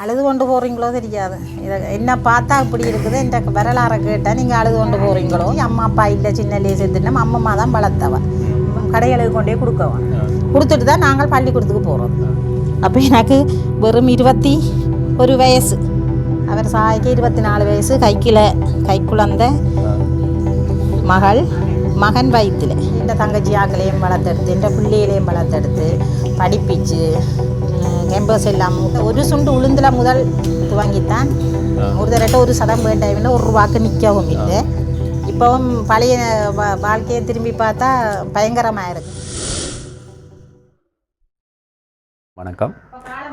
அழுது கொண்டு போகிறீங்களோ தெரியாது. இதை என்ன பார்த்தா இப்படி இருக்குது? என்ற வரலாறை கேட்டால் நீங்கள் அழுது கொண்டு போகிறீங்களோ அம்மா அப்பா இல்லை சின்னலே செத்துட்டோம் அம்மம்மா தான் வளர்த்தவ. கடைகளுக்கு கொண்டே கொடுக்கவன். கொடுத்துட்டு தான் நாங்கள் பள்ளிக்கூடத்துக்கு போகிறோம் அப்போ எனக்கு வெறும் இருபத்தி ஒரு வயசு. அவர் சாய்க்கு இருபத்தி நாலு வயசு கைக்கில கைக்குழந்த மகள் மகன் வயிற்றில் இந்த தங்கச்சி ஆக்களையும் வளர்த்தெடுத்து இந்த பிள்ளைகளையும் வளர்த்தெடுத்து படிப்பிச்சு கேம்பஸ் எல்லாம். ஒரு சுண்டு உளுந்துல முதல் துவங்கித்தான் ஒரு தடவை ஒரு சதம் வேண்டாம் ஒரு ரூபாக்கு நிற்கவும் இல்லை. இப்போவும் பழைய வாழ்க்கையை திரும்பி பார்த்தா பயங்கரமாக இருக்கு வணக்கம்.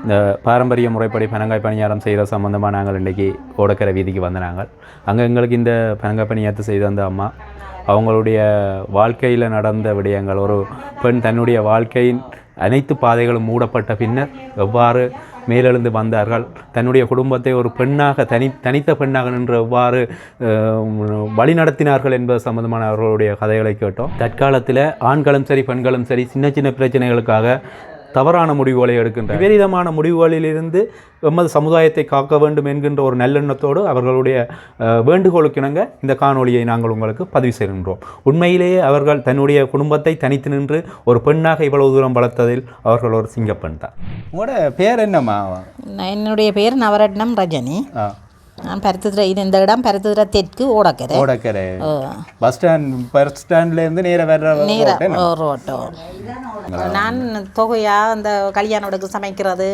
இந்த பாரம்பரிய முறைப்படி பனங்காய் பணியாரம் செய்கிற சம்மந்தமாக நாங்கள் இன்றைக்கி ஓடக்கரை வீதிக்கு வந்த நாங்கள். அங்கே எங்களுக்கு இந்த பனங்காய் பணியாரத்தை செய்த அந்த அம்மா அவங்களுடைய வாழ்க்கையில் நடந்த விடயங்கள் ஒரு பெண் தன்னுடைய வாழ்க்கையின் அனைத்து பாதைகளும் மூடப்பட்ட பின்னர் எவ்வாறு மேலெழுந்து வந்தார்கள்? தன்னுடைய குடும்பத்தை ஒரு பெண்ணாக தனி தனித்த பெண்ணாக நின்று எவ்வாறு வழிநடத்தினார்கள் என்பது சம்பந்தமான அவர்களுடைய கதைகளை கேட்டோம். தற்காலத்தில் ஆண்களும் சரி பெண்களும் சரி சின்ன சின்ன பிரச்சனைகளுக்காக தவறான முடிவுகளை எடுக்கின்ற விபரீதமான முடிவுகளிலிருந்து எமது சமுதாயத்தை காக்க வேண்டும் என்கின்ற ஒரு நல்லெண்ணத்தோடு அவர்களுடைய வேண்டுகோளுக்கிணங்க இந்த காணொளியை நாங்கள் உங்களுக்கு பதிவு செய்கின்றோம். உண்மையிலேயே அவர்கள் தன்னுடைய குடும்பத்தை தனித்து நின்று ஒரு பெண்ணாக இவ்வளவு தூரம் வளர்த்ததில் அவர்கள் ஒரு சிங்கப்பெண் தான். உங்களோட பேர் என்னம்மா? என்னுடைய பேர் நவரட்னம் ரஜினி. பருத்துத்துறை இது இந்த இடம் பருத்துத்துறை தெற்கு Odakkarai. Odakkarai. Bus stand bus ஸ்டாண்ட்லேருந்து நேராக வர்ற நேரா ரோட்டு நான் தொகையா அந்த கல்யாணத்துக்கு சமைக்கிறது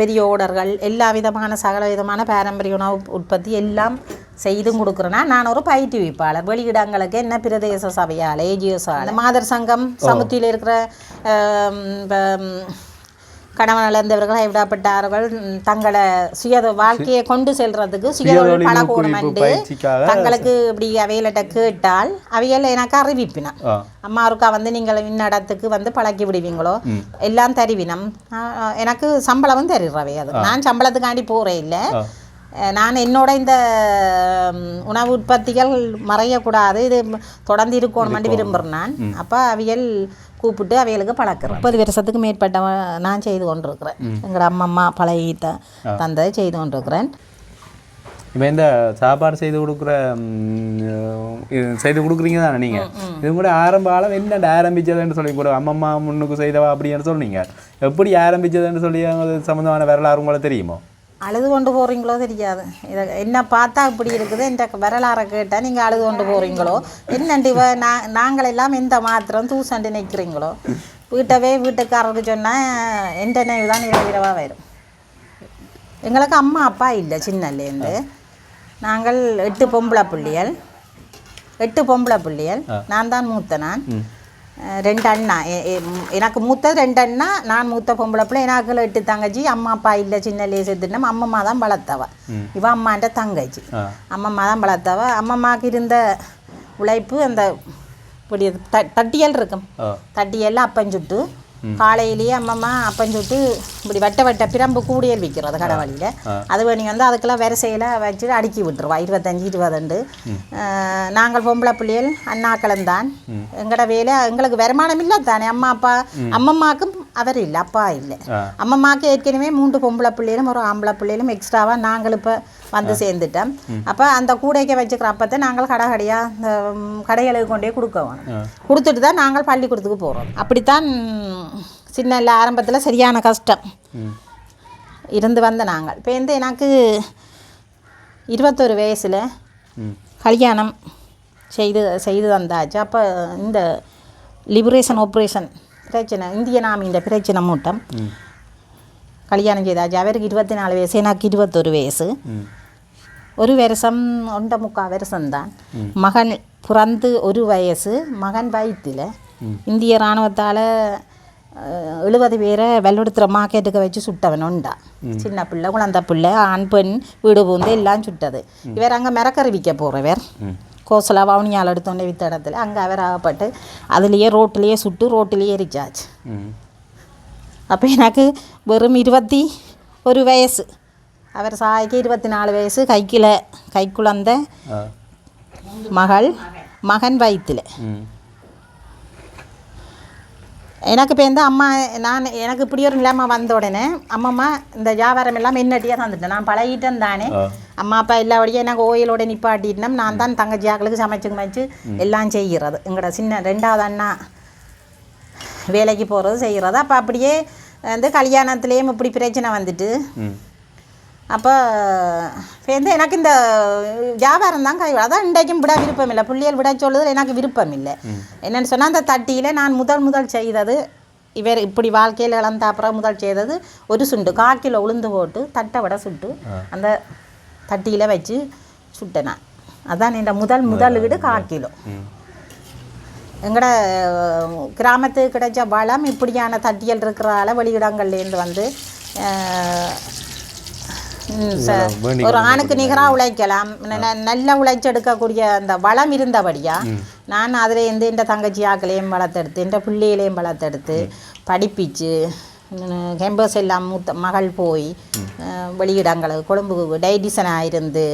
பெரிய ஓடர்கள் எல்லா விதமான சகல விதமான பாரம்பரிய உணவு உற்பத்தி எல்லாம் செய்து கொடுக்குறேன்னா நான் ஒரு பயிற்றுவிப்பாளர். வெளியிடங்களுக்கு என்ன பிரதேச சபையால் ஏஜிஎஸ் மாதர் சங்கம் சமுத்தியில் இருக்கிற கணவன் இழந்தவர்கள் கைவிடப்பட்டார்கள் ம், தங்களை சுய வாழ்க்கையை கொண்டு செல்றதுக்கு சுயதொழில் பழகணும் பயிற்சிக்காக தங்களுக்கு இப்படி அவையிலிட்ட கேட்டால் அவைகள் எனக்கு அறிவிப்பினம் ஆ. அம்மா ஒருக்கா வந்து நீங்கள் இன்னடத்துக்கு வந்து பழக்கி விடுவீங்களோ? எல்லாம் தருவினம். எனக்கு சம்பளமும் தருறவை அது. நான் சம்பளத்துக்காண்டி போகிறேன் இல்லை. நான் என்னோட இந்த உணவு உற்பத்திகள் மறையக்கூடாது. இது தொடர்ந்து இருக்கணும்னு விரும்புகிறேன் நான். அப்போ அவியல் கூப்பிட்டு அவைகளுக்கு பழக்கிறேன் முப்பது வருஷத்துக்கு மேற்பட்ட நான் செய்து கொண்டிருக்கிறேன். எங்களோட அம்மம்மா பழகி த தந்ததை செய்து கொண்டிருக்கிறேன். இப்போ இந்த சாப்பாடு செய்து கொடுக்குற செய்து கொடுக்குறீங்க தானே நீங்கள் இது கூட ஆரம்ப காலம் என்ன ஆரம்பிச்சதுன்னு சொல்லி கூட அம்மம்மா முன்னுக்கு செய்தவா அப்படின்னு சொன்னீங்க. எப்படி ஆரம்பிச்சதுன்னு சொல்லி சம்மந்தமான வரலாறு உங்களுக்கு தெரியுமோ? அழுது கொண்டு போகிறீங்களோ தெரியாது. இதை என்ன பார்த்தா இப்படி இருக்குது என்ற வரலாறை கேட்டால் நீங்கள் அழுது கொண்டு போகிறீங்களோ என்னண்டு இவ நான் நாங்கள் எல்லாம் எந்த மாத்திரம் தூசண்டு நிற்கிறீங்களோ வீட்டவே வீட்டுக்காரருக்கு சொன்னால் எந்த நினைவு தான் இரவிரவாக வரும். எங்களுக்கு அம்மா அப்பா இல்லை சின்னலேருந்து நாங்கள் எட்டு பொம்பளை பிள்ளைகள். எட்டு பொம்பளை பிள்ளைகள். நான் தான் மூத்த நான். ரெண்டு அண்ணா எனக்கு மூத்தது ரெண்டு அண்ணா நான் மூத்த பொம்பளை பிள்ளை எனக்கு எட்டு தங்கச்சி அம்மா அப்பா இல்லை சின்னலே செத்துட்டோம் அம்மம்மா தான் வளர்த்தவ. இவ அம்மாண்ட தங்கச்சி. அம்மம்மா தான் வளர்த்தவ. அம்மம்மாவுக்கு இருந்த உழைப்பு அந்த இப்படி தட்டியல் இருக்கும். ஆ. தட்டியெல்லாம் அப்பஞ்சுட்டு காலையிலேயே அம்மம்மா அப்பஞ்சுட்டு இப்படி வட்ட வட்ட பிரம்பு கூடியல் விற்கிறது கடவழியில் அது வேணி வந்து அதுக்கெல்லாம் வரிசையில் வச்சு அடுக்கி விட்டுருவா இருபத்தஞ்சி இருபதுண்டு நாங்கள் பொம்பளை பிள்ளைகள் அண்ணாக்களும் தான். எங்களோட வேலை எங்களுக்கு வருமானம் இல்லை தானே. அம்மா அப்பா அம்மம்மாக்கும் அவர் இல்லை அப்பா இல்லை. அம்மம்மாக்கு ஏற்கனவே மூன்று பொம்பளை பிள்ளைகளும் ஒரு ஆம்பளை பிள்ளைகளும் எக்ஸ்ட்ராவாக நாங்கள் இப்போ வந்து சேர்ந்துட்டோம். அப்போ அந்த கூடைக்கு வச்சுக்கிற அப்பத்தை நாங்கள் கடை கடையாக இந்த கடைகளுக்கு கொண்டே கொடுக்க வேணும். கொடுத்துட்டு தான் நாங்கள் பள்ளிக்கூடத்துக்கு போகிறோம் அப்படித்தான் சின்ன இல்லை ஆரம்பத்தில் சரியான கஷ்டம். இருந்து வந்த நாங்கள். இப்போ வந்து எனக்கு இருபத்தொரு வயசில் கல்யாணம் செய்து செய்து வந்தாச்சு அப்போ இந்த லிபரேஷன் ஆப்ரேஷன் பிரச்சனை இந்திய நாமி பிரச்சனை மூட்டம். கல்யாணம் செய்தாச்சு. அவருக்கு இருபத்தி நாலு வயசு எனக்கு இருபத்தொரு வயசு. ஒரு வருஷம் ஒன்றை முக்கால் வருஷம்தான் மகன் பிறந்து ஒரு வயசு மகன் வயிற்றில் இந்திய இராணுவத்தால் எழுபது பேரை வெள்ளெடுத்துற மார்க்கெட்டுக்கு வச்சு சுட்டவன் உண்டா. சின்ன பிள்ளை குழந்தை பிள்ளை ஆண் பெண் வீடு பூந்து எல்லாம் சுட்டது. இவர் அங்கே மிரக்கறிவிக்க போகிறவர் கோசலா வவுனியால் எடுத்தோடனே வித்த இடத்துல அங்கே அவர் ஆகப்பட்டு அதுலேயே ரோட்டிலேயே சுட்டு ரோட்டிலேயே எரிச்சாச்சு. அப்போ எனக்கு வெறும் இருபத்தி ஒரு வயசு. அவர் சாய்க்கு இருபத்தி நாலு வயசு கைக்கில கைக்குழந்த மகள் மகன் வயிற்றுல எனக்கு இப்போ இந்த அம்மா நான் எனக்கு இப்படி ஒரு நிலைமை வந்த உடனே அம்மம்மா இந்த வியாபாரம் எல்லாம் என்னட்டியாக தந்துட்டேன். நான் பழகிட்டேன் தானே. அம்மா அப்பா எல்லாபடியும் எனக்கு ஓயிலோட நிப்பாட்டிட்டோம் நான் தான் தங்கச்சியாக்களுக்கு சமைச்சு சமைச்சு எல்லாம் செய்கிறது. எங்களோட சின்ன ரெண்டாவது அண்ணா வேலைக்கு போகிறது செய்கிறது. அப்போ அப்படியே வந்து கல்யாணத்துலேயும் இப்படி பிரச்சனை வந்துட்டு அப்போ வந்து எனக்கு இந்த வியாபாரம் தான் கை அதான் இன்றைக்கும் விட விருப்பம் இல்லை. பிள்ளைகள் விட சொல்லுது எனக்கு விருப்பம் இல்லை. என்னன்னு சொன்னால் அந்த தட்டியில் நான் முதல் முதல் செய்தது இவர் இப்படி வாழ்க்கையில் இழந்த அப்புறம் முதல் செய்தது ஒரு சுண்டு. காக்கில் உளுந்து போட்டு தட்டை விட சுட்டு அந்த தட்டியில் வச்சு சுட்டேன் நான். அதான் என் முதல் முதல் வீடு காக்கிலோ எங்களோட கிராமத்துக்கு கிடைச்ச வளம் இப்படியான தட்டியல் இருக்கிறால வெளியிடங்கள்லேருந்து வந்து ஒரு ஆணுக்கு நிகராக உழைக்கலாம். நல்ல உழைச்செடுக்கக்கூடிய அந்த வளம் இருந்தபடியா நான் அதில் இருந்து என் தங்கச்சி ஆக்களையும் வளர்த்தெடுத்து என் பிள்ளைகளையும் வளர்த்தெடுத்து படிப்பிச்சு கேம்பஸ் எல்லாம் மூத்த மகள் போய் அஹ், வெளியிடங்களுக்கு கொழும்பு டைடிசனாக இருந்து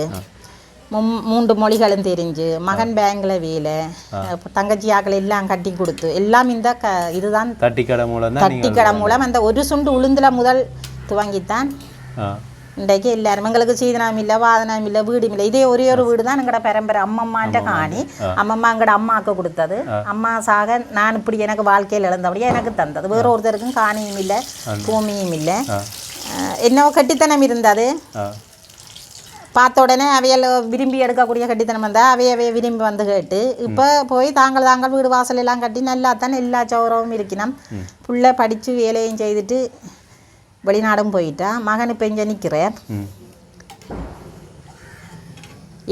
மூன்று மொழிகளும் தெரிஞ்சு மகன் பேங்க்ல வேலை தங்கச்சி ஆக்கள் எல்லாம் கட்டி கொடுத்து எல்லாம் இந்த க இதுதான் தட்டி கடை மூலம் தான் தட்டி கடை மூலம் அந்த ஒரு சுண்டு உளுந்துல முதல் துவங்கித்தான். இன்றைக்கு எல்லாரும் எங்களுக்கு சீதனம் இல்லை வாதனம் இல்லை வீடும் இல்லை இதே ஒரே ஒரு வீடு தான் எங்களோட பரம்பரை அம்மம்மான்ற காணி அம்மம்மா எங்களோட அம்மாவுக்கு கொடுத்தது அம்மா சாக நான் இப்படி எனக்கு வாழ்க்கையில் இழந்தபடியே எனக்கு தந்தது வேற ஒருத்தருக்கும் காணியும் இல்லை பூமியும் இல்லை என்னவோ கட்டித்தனம் இருந்தது பார்த்த உடனே அவையல் விரும்பி எடுக்கக்கூடிய கட்டித்தனம் வந்தால் அவைய அவைய விரும்பி வந்து கேட்டு இப்போ போய் தாங்கள் தாங்கள் வீடு வாசல் எல்லாம் கட்டி நல்லா தானே எல்லா சௌரவும் இருக்கணும் புள்ள படித்து வேலையும் செய்துட்டு வெளிநாடும் போயிட்டா மகன் இப்போ இங்கே நிற்கிறார்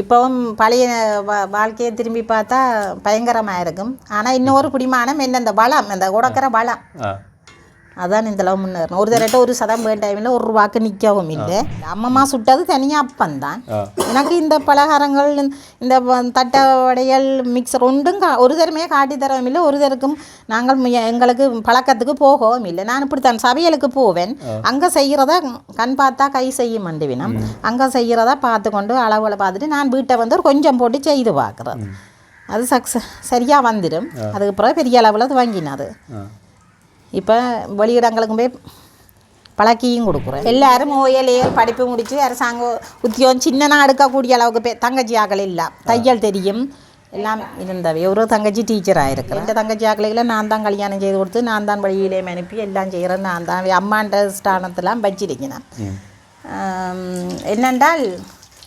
இப்போவும் பழைய வாழ்க்கையை திரும்பி பார்த்தா பயங்கரமாக இருக்கும். ஆனால் இன்னொரு பிடிமானம் என்ன இந்த வளம் இந்த உடக்கிற வளம். அதான் இந்த அளவு முன்னேறணும். ஒரு தடவை ஒரு சதம் வேண்டாம் இல்லை ஒரு ரூபாய்க்கு நிற்கவும் இல்லை. அம்மம்மா சுட்டது தனியாக அப்பந்தான். எனக்கு இந்த பலகாரங்கள் இந்த தட்டை வடைகள் மிக்சர் ஒன்றும் கா ஒரு தரமே காட்டி தரவும் இல்லை. ஒரு தருக்கும் நாங்கள் எங்களுக்கு பழக்கத்துக்கு போகவும் இல்லை. நான் இப்படித்தான் சமையலுக்கு போவேன். அங்கே செய்கிறத கண் பார்த்தா கை செய்ய மண்டுவினம் அங்கே செய்கிறத பார்த்து கொண்டு அளவுகளை பார்த்துட்டு நான் வீட்டை வந்து ஒரு கொஞ்சம் போட்டு செய்து பார்க்குறேன் அது சக்ஸஸ் சரியாக வந்துடும் அதுக்கு பிறகு பெரிய அளவில் துவங்கினது. ஆ. இப்போ வெளியிடங்களுக்கு போய் பழக்கியும் கொடுக்குறேன். எல்லாரும் ஓயலையல் படிப்பு முடித்து அரசாங்க உத்தியோகம் சின்னனா எடுக்கக்கூடிய அளவுக்கு பே தங்கச்சி ஆக்கள் இல்லை. தையல் தெரியும். எல்லாம் இருந்தவை. ஒரு தங்கச்சி டீச்சராக இருக்கிறேன் இந்த தங்கச்சி ஆக்களைகளை நான் தான் கல்யாணம் செய்து கொடுத்து நான் தான் வழியிலேயும் அனுப்பி எல்லாம் செய்கிறேன் நான் தான் அம்மான்ற ஸ்தானத்தெல்லாம் வச்சிருக்கிறேன். என்னென்றால்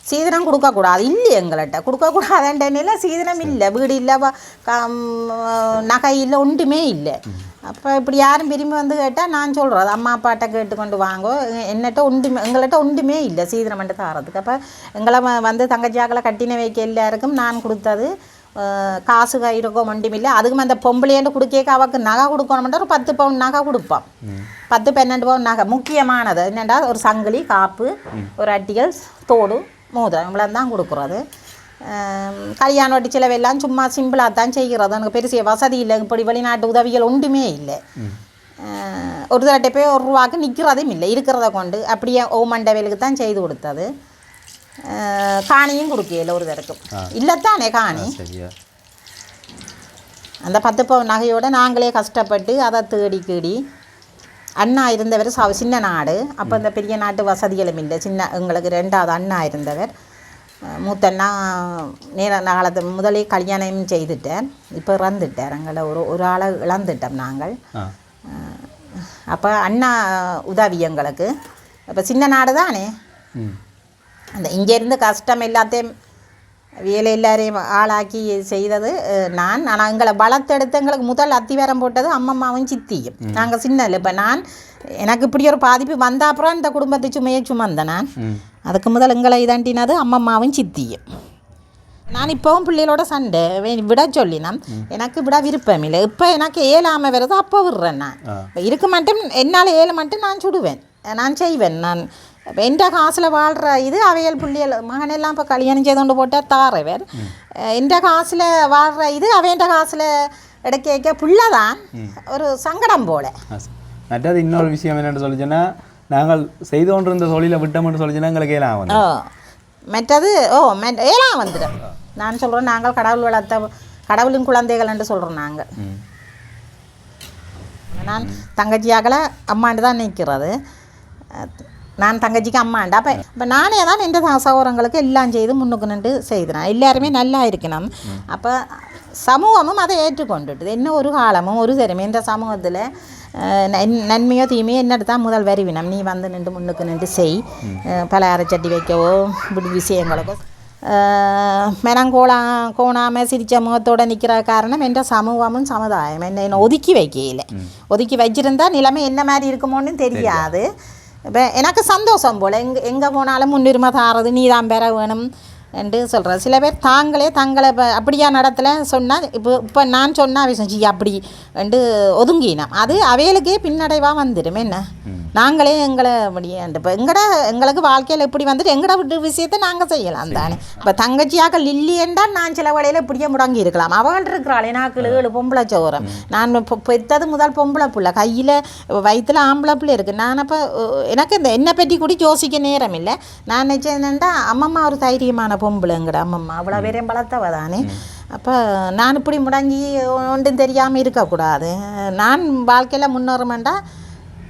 சீதனம் கொடுக்கக்கூடாது. இல்லை எங்கள்கிட்ட கொடுக்கக்கூடாதுன்றனில சீதனம் இல்லை. வீடு இல்லை நகை இல்லை ஒன்றுமே இல்லை. அப்போ இப்படி யாரும் விரும்பி வந்து கேட்டால் நான் சொல்கிறது அம்மா அப்பாட்ட கேட்டுக்கொண்டு வாங்கோ. என்னட்ட ஒன்றுமே எங்கள்கிட்ட ஒன்றுமே இல்லை. சீதனம் மட்டும் தாரதுக்கு. அப்போ எங்களை வந்து தங்கச்சியாக்களை கட்டின வைக்க எல்லாருக்கும் நான் கொடுத்தது காசு கைருக்கோ ஒன்றுமில்லை அதுக்கும் அந்த பொம்பளையண்டு கொடுக்க அவக்கு நகை கொடுக்கணும்னா ஒரு பத்து பவுன் நகை கொடுப்போம் பத்து பன்னெண்டு பவுன் நகை. முக்கியமானது என்னென்னா ஒரு சங்கிலி காப்பு ஒரு அட்டிகள் தோடு மோதிரம். இவ்வளோ தான் கொடுக்குறது. ஆம், கல்யாண வட்டி செலவெல்லாம் சும்மா சிம்பிளாக தான் செய்கிறது எனக்கு பெருசிய வசதி இல்லை இப்படி வெளிநாட்டு உதவிகள் ஒன்றுமே இல்லை ஒரு தடவை போய் ஒரு ரூபாக்கு நிற்கிறதும் இல்லை இருக்கிறத கொண்டு அப்படியே ஓமண்ட வேலுக்கு தான் செய்து கொடுத்தது காணியும் கொடுக்கல ஒரு தடக்கும் இல்லைத்தானே காணி அந்த பத்து பவுன் நகையோடு நாங்களே கஷ்டப்பட்டு அதை தேடி கீடி அண்ணா இருந்தவர் சின்ன நாடு அப்போ இந்த பெரிய நாட்டு வசதிகளும் இல்லை சின்ன எங்களுக்கு ரெண்டாவது அண்ணா இருந்தவர் அஹ் மூத்த அண்ணா நேர காலத்து முதலே கல்யாணம் செய்துட்டார் இப்போ இறந்துட்டார் எங்களை ஒரு ஒரு ஆளை இழந்துட்டோம் நாங்கள். அப்போ அண்ணா உதவி எங்களுக்கு. இப்போ சின்ன நாடு தானே? அந்த இங்கேருந்து கஷ்டம் எல்லாத்தையும் வேலை எல்லாரையும் ஆளாக்கி செய்தது நான். ஆனால் எங்களை வளர்த்தெடுத்து எங்களுக்கு முதல் அத்திவாரம் போட்டது அம்மம்மாவும் சித்தியும். நாங்கள் சின்ன இப்போ நான் எனக்கு இப்படி ஒரு பாதிப்பு வந்த அப்புறம் இந்த குடும்பத்தை சுமையை சுமந்தேன் நான். அதுக்கு முதல் எங்களை இதாண்டினது அம்மம்மாவும் சித்தியும். நான் இப்போவும் பிள்ளைகளோட சண்டை விட சொல்லினேன். எனக்கு விட விருப்பம் இல்லை. இப்போ எனக்கு ஏழாம வருது அப்போ விடுறேன் நான். இருக்க மட்டும் என்னால் ஏழு மட்டும் நான் சுடுவேன். நான் செய்வேன் நான். எந்த காசில் வாழ்கிற இது அவையல் பிள்ளைகள் மகனெல்லாம் இப்போ கல்யாணம் செய்து கொண்டு போட்டால் தாரவர் எந்த காசில் வாழ்கிற இது அவையண்ட காசில் எடுக்க பிள்ளை தான். ஒரு சங்கடம் போல. மற்றது இன்னொரு விஷயம் என்னென்னு சொல்லிச்சுன்னா நாங்கள் செய்து கொண்டிருந்த தொழிலை விட்டோம்னு சொல்லிச்சுன்னா எங்களுக்கு ஏலாம் வந்து மற்றது ஓ ஏலாம் வந்துடும். நான் சொல்கிறேன் நாங்கள் கடவுள் வளர்த்த கடவுளின் குழந்தைகள் என்று சொல்கிறோம் நாங்கள் நான் தங்கச்சியாக்களை அம்மாண்டு தான் நிற்கிறது. நான் தங்கச்சிக்கு அம்மாண்டு. அப்போ இப்போ நானே தான் எந்த சகோதரங்களுக்கு எல்லாம் செய்து முன்னுக்கு நின்று செய்தேன். எல்லாருமே நல்லா இருக்கணும். அப்போ சமூகமும் அதை ஏற்றுக்கொண்டுட்டு என்ன ஒரு காலமும் ஒரு திறமை இந்த சமூகத்தில் நன்மையோ தீமையோ என்னட்டு தான் முதல் வருவினம் நீ வந்து நின்று முன்னுக்கு நின்று செய் பலகார சட்டி வைக்கவோ இப்படி விஷயங்களுக்கோ மெனங்கோளா கோணாமல் சிரிச்ச முகத்தோட நிற்கிற காரணம் என்ற சமூகமும் சமுதாயம் என்ன என்னை ஒதுக்கி வைக்கையில் ஒதுக்கி வச்சிருந்தா நிலைமை என்ன மாதிரி இருக்குமோன்னு தெரியாது இப்போ எனக்கு சந்தோஷம் போல் எங்கே எங்கே போனாலும் முன்னுரிமை தாரது நீ தான் பெற வேணும் என்று சொல்கிறேன் சில பேர் தாங்களே தங்களை இப்போ அப்படியா நடத்தலை சொன்னால் இப்போ இப்போ நான் சொன்ன விஷயம் ஜி அப்படி என்று ஒதுங்கினோம் அது அவைகளுக்கே பின்னடைவாக வந்துடும். என்ன? நாங்களே எங்களை அப்படியே இப்போ எங்கட எங்களுக்கு வாழ்க்கையில் இப்படி வந்துட்டு எங்கட விட்டு விஷயத்தை நாங்கள் செய்யலாம். தானே இப்போ தங்கச்சியாக லில்லியண்டா நான் சில வேளையில் இப்படியே முடங்கி இருக்கலாம். அவள் இருக்கிறாள் எனக்கு ஏழு பொம்பளை சோரம் நான் இப்போ பெற்றது முதல் பொம்பளை பிள்ளை. கையில் வயிற்றுல ஆம்பளை பிள்ளை இருக்குது நான் அப்போ எனக்கு இந்த என்னை பற்றி கூட யோசிக்க நேரம் இல்லை. நான் நினச்சேன்டா அம்மம்மா ஒரு தைரியமான பொம்பளைங்கட அம்மம்மா. அவ்வளோ பேரையும் வளர்த்தவ தானே. அப்போ நான் இப்படி முடங்கி ஒன்றும் தெரியாமல் இருக்கக்கூடாது. நான் வாழ்க்கையில் முன்னேறமெண்டா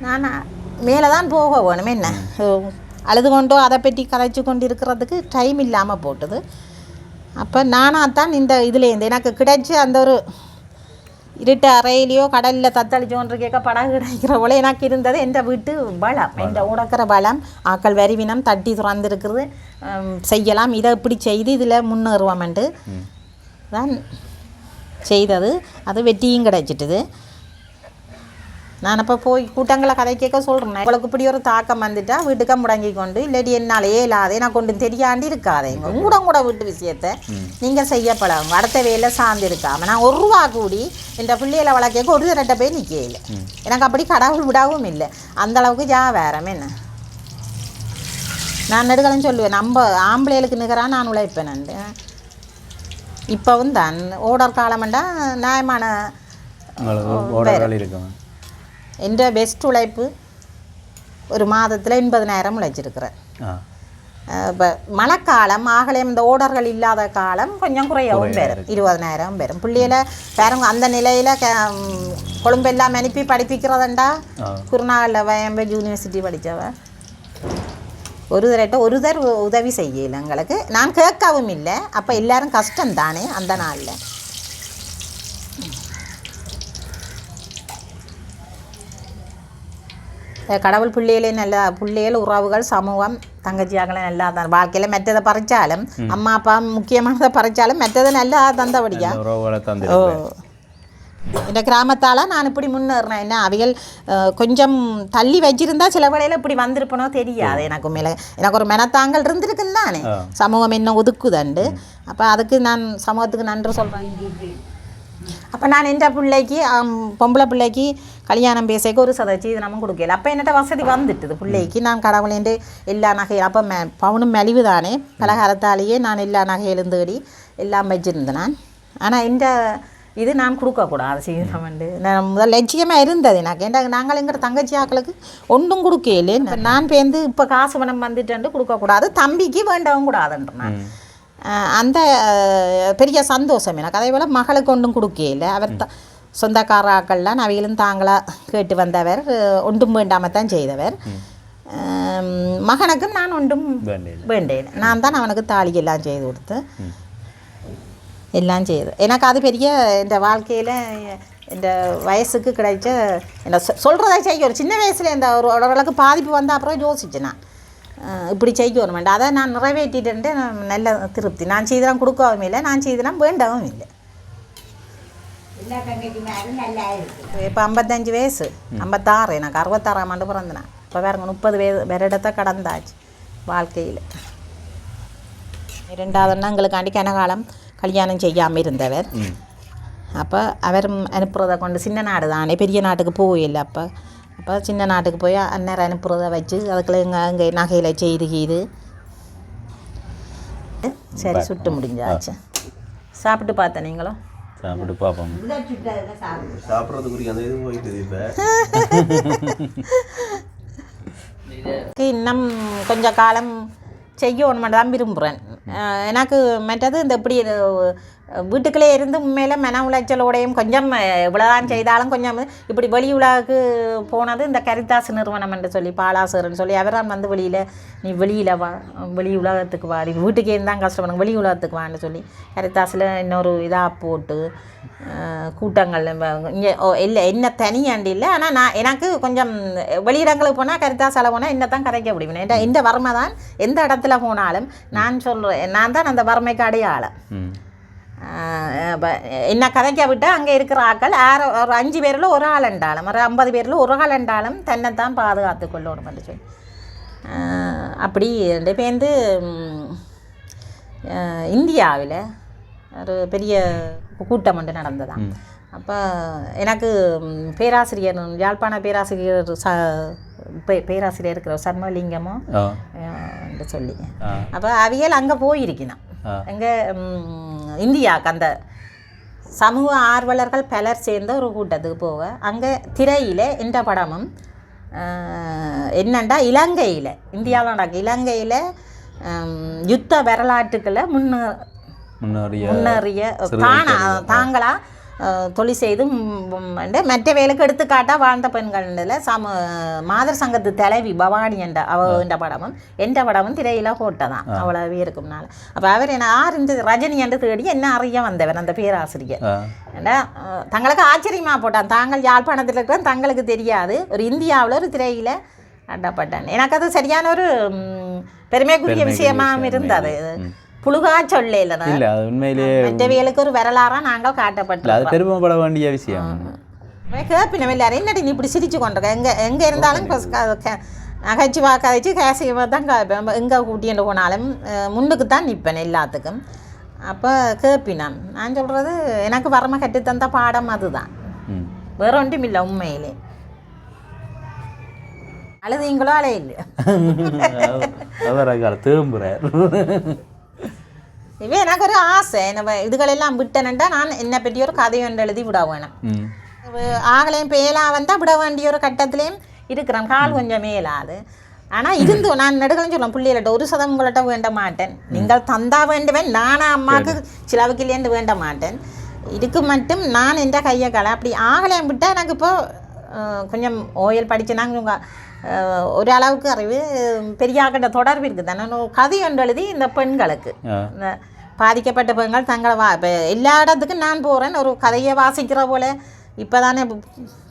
நான் மேலே தான் போக வேணும். என்ன? அழுது கொண்டோ அதை பற்றி கதைச்சு கொண்டு இருக்கிறதுக்கு டைம் இல்லாமல் போட்டுது. அப்போ நானாக தான் இந்த இதுலேருந்து எனக்கு கிடைச்ச அந்த ஒரு இருட்டு அறையிலையோ கடலில் தத்தளிச்சோன்று கேட்க படகு கிடைக்கிற போல எனக்கு இருந்தது. எந்த வீட்டு? பலம் எந்த உடக்கிற பலம் ஆக்கள் வரிவினம் தட்டி துறந்துருக்கிறது. செய்யலாம். இதை இப்படி செய்து இதில் முன்னேறுவோம்ன்ட்டு தான் செய்தது. அது வெற்றியும் கிடைச்சிட்டுது. நான் அப்போ போய் கூட்டங்களை கதை கேட்க சொல்கிறேன் உங்களுக்கு இப்படி ஒரு தாக்கம் வந்துட்டா வீட்டுக்கு முடங்கி கொண்டு இல்லாட்டி என்னால் ஏலாது எனக்கு கொண்டு தெரியாண்டு இருக்காதே. கூட கூட வீட்டு விஷயத்தை நீங்கள் செய்ய பழகுங்க அடுத்த வேலை சார்ந்து இருக்காம நான் ஒரு ரூபா கூடி இந்த பிள்ளைகளை வளர்க்க ஒரு ரெட்ட போய் நிற்கல எனக்கு அப்படி கடவுள் விடவும் இல்லை. அந்த அளவுக்கு ஜா வேறம் என்ன? நான் நெடுகளும் சொல்லுவேன் நம்ம ஆம்பளைகளுக்கு நிகராக நான் உழைப்பேன் இப்போவும் தான். ஓடர் காலமெண்டா நியாயமான இருக்கும் என்ற பெஸ்ட் உழைப்பு ஒரு மாதத்தில் எண்பதனாயிரம் உழைச்சிருக்கிறேன் இப்போ மழைக்காலம் ஆகலையும் இந்த ஓடர்கள் இல்லாத காலம் கொஞ்சம் குறையவும் பெறும் இருபதனாயிரம் பெறும் பிள்ளையில பாருங்க அந்த நிலையில் க ம், கொழும்பெல்லாம் அனுப்பி படிப்பிக்கிறதண்டா. குருநாகலில் வயம்பேஜ் யூனிவர்சிட்டி படித்தவ ஒரு தரட்ட ஒரு தர் உதவி செய்யல எங்களுக்கு நான் கேட்கவும் இல்லை அப்போ எல்லாரும் கஷ்டம் தானே அந்த நாளில் கடவுள் பிள்ளைகளே நல்லா பிள்ளைகள் உறவுகள் சமூகம் தங்கச்சியாக்களை நல்லா தான் வாழ்க்கையில் மெத்ததை பறிச்சாலும் அம்மா அப்பா முக்கியமானதை பறிச்சாலும் மெத்ததை நல்லா தந்தபடியா? இந்த கிராமத்தால் நான் இப்படி முன்னேறினேன். என்ன அவைகள் கொஞ்சம் தள்ளி வச்சிருந்தா சில வேளையில் இப்படி வந்திருப்பனோ தெரியாது. எனக்கு மேலே எனக்கு ஒரு மெனத்தாங்கல் இருந்திருக்குன்னு தானே. சமூகம் என்ன ஒதுக்குதண்டு. அப்போ அதுக்கு நான் சமூகத்துக்கு நன்றி சொல்கிறேன் அப்போ நான் என்ற பிள்ளைக்கு பொம்பளை பிள்ளைக்கு கல்யாணம் பேசக்கு ஒரு சதச்சீதனமும் கொடுக்கல அப்போ என்னட்ட வசதி வந்துட்டுது பிள்ளைக்கு நான் கடவுளேண்டு எல்லா நகையும் அப்போ மெ பவுனும் மெலிவு தானே பலகாரத்தாலேயே நான் எல்லா நகையிலும் தேடி எல்லாம் வச்சிருந்தேன் நான் ஆனால் இந்த இது நான் கொடுக்கக்கூடாது சீதனம்ண்டு நான் முதல் லட்சியமாக இருந்தது எனக்கு ஏன்டா நாங்கள் எங்கிற தங்கச்சி ஆக்களுக்கு ஒன்றும் கொடுக்கல நான் பேருந்து இப்போ காசு பணம் வந்துட்டு கொடுக்கக்கூடாது தம்பிக்கு வேண்டவும் கூடாதுன்ற நான் அந்த பெரிய சந்தோஷம் எனக்கு அதே போல் மகளுக்கு ஒன்றும் கொடுக்கல அவர் த சொந்தக்காராக்கள்லாம் அவைகளும் தாங்களாக கேட்டு வந்தவர் ஒன்றும் வேண்டாமல் தான் செய்தவர் மகனுக்கும் நான் ஒன்றும் வேண்டேன் நான் தான் அவனுக்கு தாலி எல்லாம் செய்து கொடுத்து எல்லாம் செய்து எனக்கு அது பெரிய இந்த வாழ்க்கையில் இந்த வயசுக்கு கிடைச்ச என்ன சொ- சொல்றதை செய்ய ஒரு சின்ன வயசில் இந்த ஒரு ஓரளவுக்கு பாதிப்பு வந்த அப்புறம் யோசிச்சேன் நான் இப்படி செய்யணும் வேண்டாம் அதை நான் நிறைவேற்றிட்டு நல்ல திருப்தி நான் செய்தெல்லாம் கொடுக்கவும் இல்லை நான் செய்தெல்லாம் வேண்டவும் இல்லை இப்போ ஐம்பத்தஞ்சு வயசு ஐம்பத்தாறு எனக்கு அறுபத்தாறாம் ஆண்டு பிறந்தேன் இப்போ வேறுங்க முப்பது வயது வருடத்தை கடந்தாச்சு வாழ்க்கையில் இரண்டாவது எங்களுக்காண்டி கனகாலம் கல்யாணம் செய்யாமல் இருந்தவர் அப்போ அவர் அனுப்புறதை கொண்டு சின்ன நாடு தானே பெரிய நாட்டுக்கு போயில்லை அப்போ அப்போ சின்ன நாட்டுக்கு போய் அந்நேரம் அனுப்புறதை வச்சு அதுக்குள்ள இங்கே அங்கே நகையில் செய்து கீது சரி சுட்டு முடிஞ்சாச்சு சாப்பிட்டு பார்த்தேன் நீங்களும் சாப்பிட்டு பார்ப்போம். சாப்பிட்றதுக்குரிய அந்த இது போயிட்டு இப்போ இன்னும் கொஞ்ச காலம் செய்யணும் தான் விரும்புகிறேன் எனக்கு மற்றது இந்த இப்படி வீட்டுக்குள்ளே இருந்து உண்மையில் மன உளைச்சலோடையும் கொஞ்சம் அஹ், இவ்வளவுதான் செய்தாலும் கொஞ்சம் இப்படி வெளி உலகுக்கு போனது இந்த கரிதாஸ் நிறுவனம் என்று சொல்லி பாலாசர்னு சொல்லி அவரான் வந்து வெளியில் நீ வெளியில் வா வெளி உலகத்துக்கு வா நீ வீட்டுக்கே இருந்தால் கஷ்டப்படும் வெளி உலகத்துக்கு வான்னு சொல்லி கரிதாஸில் இன்னொரு இதாக போட்டு கூட்டங்கள் இங்கே இல்லை என்ன தனியாண்டி இல்லை ஆனால் நான் எனக்கு கொஞ்சம் வெளியிடங்களுக்கு போனால் கரிதாசால போனால் என்ன தான் கரைக்க முடியும். என்ற இந்த வறுமை தான் எந்த இடத்துல போனாலும் நான் சொல்கிறேன் நான் தான் அந்த வறுமைக்கு அடையாளம். என்ன கதைக்க விட்டு அங்கே இருக்கிற ஆட்கள் ஆறு ஒரு அஞ்சு பேரில் ஒரு ஆள் என்றாலும் ஒரு ஐம்பது பேரில் ஒரு ஆள் என்றாலும் தன்னைத்தான் பாதுகாத்து கொள்ளணும் என்று சொல்லி அப்படி இப்போ வந்து இந்தியாவில் ஒரு பெரிய கூட்டம் ஒன்று நடந்ததாம் அப்போ எனக்கு பேராசிரியர் யாழ்ப்பாண பேராசிரியர் ச பேராசிரியர் இருக்கிற சர்மலிங்கமோ ஆ ஆஹ் என்று சொல்லி அப்போ அவியல் அங்கே போயிருக்கணும் ஆ. இந்தியாவுக்கு அந்த சமூக ஆர்வலர்கள் பலர் சேர்ந்த ஒரு கூட்டத்துக்கு போக அங்கே திரையில் இந்த படமும் என்னண்டா இலங்கையில் இந்தியாவில் நடக்க இலங்கையில் யுத்த வரலாற்றுக்களை முன்னே முன்னேறிய முன்னேறிய தானா தாங்களா தொழில் செய்து மற்ற வேலைக்கு எடுத்துக்காட்டாக வாழ்ந்த பெண்களில் சம மாதர் சங்கத்து தலைவி பவானி என்ற அவ என்ற படமும் என்ற படமும் திரையில போட்டதான் அவ்வளவே இருக்கும்னால அப்போ அவர் என்ன ஆர் இந்த ரஜினி என்று தேடி என்ன அறிய வந்தவர் அந்த பேராசிரியர். தங்களுக்கு ஆச்சரியமா போட்டான். தாங்கள் யாழ்ப்பாணத்தில் இருக்கிற தங்களுக்கு தெரியாது. ஒரு இந்தியாவில் ஒரு திரையில அடப்பட்டான் எனக்கு அது சரியான ஒரு பெருமைக்குரிய விஷயமாம் இருந்தது. புழுகா சொல்ல இல்லை அது உண்மையிலேயே மற்றவைகளுக்கு ஒரு வரலாறா நாங்கள் இல்ல அது பெருமைப்பட வேண்டிய விஷயம். கேப்பினம் எல்லாரும் என்னடி நீ இப்படி சிரிச்சு கொண்டிருக்க? எங்கே எங்கே இருந்தாலும் நகைச்சுவா கதைச்சு கேசியமாக தான் கேட்பேன் எங்கே கூட்டிட்டு போனாலும் முன்னுக்கு தான் நிற்பேன் எல்லாத்துக்கும். அப்போ கேப்பினான் நான் சொல்கிறது எனக்கு வரம கட்டி தந்த பாடம் அதுதான். வேற ஒன்றும் இல்லை உண்மையிலே. அழுதீங்களோ அலையில்லையோ அவர் இவே எனக்கு ஒரு ஆசை நம்ம இதுகளெல்லாம் விட்டேன்டா நான் என்னை பற்றி ஒரு கதை ஒன்று எழுதி வேணும் ம் ஆகலையும் பேலா வந்தால் விட வேண்டிய ஒரு கட்டத்திலையும் இருக்கிறேன் கால் கொஞ்சம் மேலாது ஆனால் இருந்து நான் நெடுகளும் சொல்லுவேன் பிள்ளைகள்ட்ட ஒரு சதம் உங்கள்கிட்ட வேண்ட மாட்டேன் நீங்கள் தந்தா வேண்டுவேன் நானா அம்மாவுக்கு சிலவுக்கு இல்லையென்று வேண்ட மாட்டேன் இதுக்கு மட்டும் நான் என்ற கையை கலை அப்படி ஆகலையும் விட்டால் எனக்கு இப்போ அஹ், கொஞ்சம் ஓயல் உங்க, அஹ், ஒரு அளவுக்கு அறிவு பெரியாக்கிட்ட தொடர்பு இருக்குது தானே கதை ஒன்று எழுதி இந்த பெண்களுக்கு இந்த பாதிக்கப்பட்ட பெண்கள் தங்களை வா இப்போ எல்லா இடத்துக்கும் நான் போகிறேன் ஒரு கதையை வாசிக்கிற போல இப்போ தானே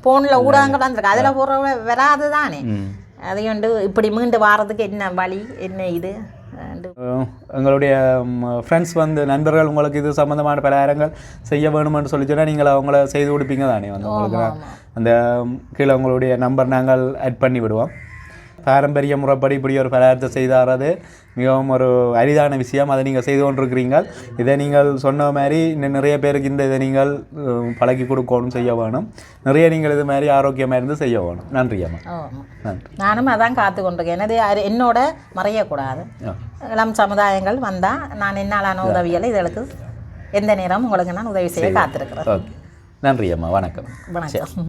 ஃபோனில் ஊடகங்கள் வந்திருக்கு அதில் போகிற வராது தானே அதை கொண்டு இப்படி மீண்டு வாரதுக்கு என்ன வழி என்ன இது எங்களுடைய ஃப்ரெண்ட்ஸ் வந்து நண்பர்கள் உங்களுக்கு இது சம்மந்தமான பலகாரங்கள் செய்ய வேணும்னு சொல்லி சொன்னால் நீங்கள் அவங்கள செய்து கொடுப்பீங்க தானே? வந்து உங்களுக்கு அந்த கீழே உங்களுடைய நம்பர் நாங்கள் ஆட் பண்ணி விடுவோம். பாரம்பரிய முறைப்படி இப்படி ஒரு பலகாரத்தை செய்தாரது மிகவும் ஒரு அரிதான விஷயம். அதை நீங்கள் செய்து கொண்டிருக்கிறீங்க இதை நீங்கள் சொன்ன மாதிரி இன்னும் நிறைய பேருக்கு இந்த இதை நீங்கள் அஹ், பழக்கி கொடுக்கணும் செய்ய வேணும். நிறைய நீங்கள் இது மாதிரி ஆரோக்கியமாக இருந்து செய்ய வேணும். நன்றி அம்மா. நன்றி. நானும் அதான் காத்து கொண்டிருக்கேன். எனது என்னோட மறையக்கூடாது. இளம் சமுதாயங்கள் வந்தால் நான் என்னாலான உதவிகளை இதற்கு எந்த நேரம் உங்களுக்கு நான் உதவி செய்ய காத்திருக்கிறேன். ஓகே. நன்றி அம்மா. வணக்கம். வணக்கம்.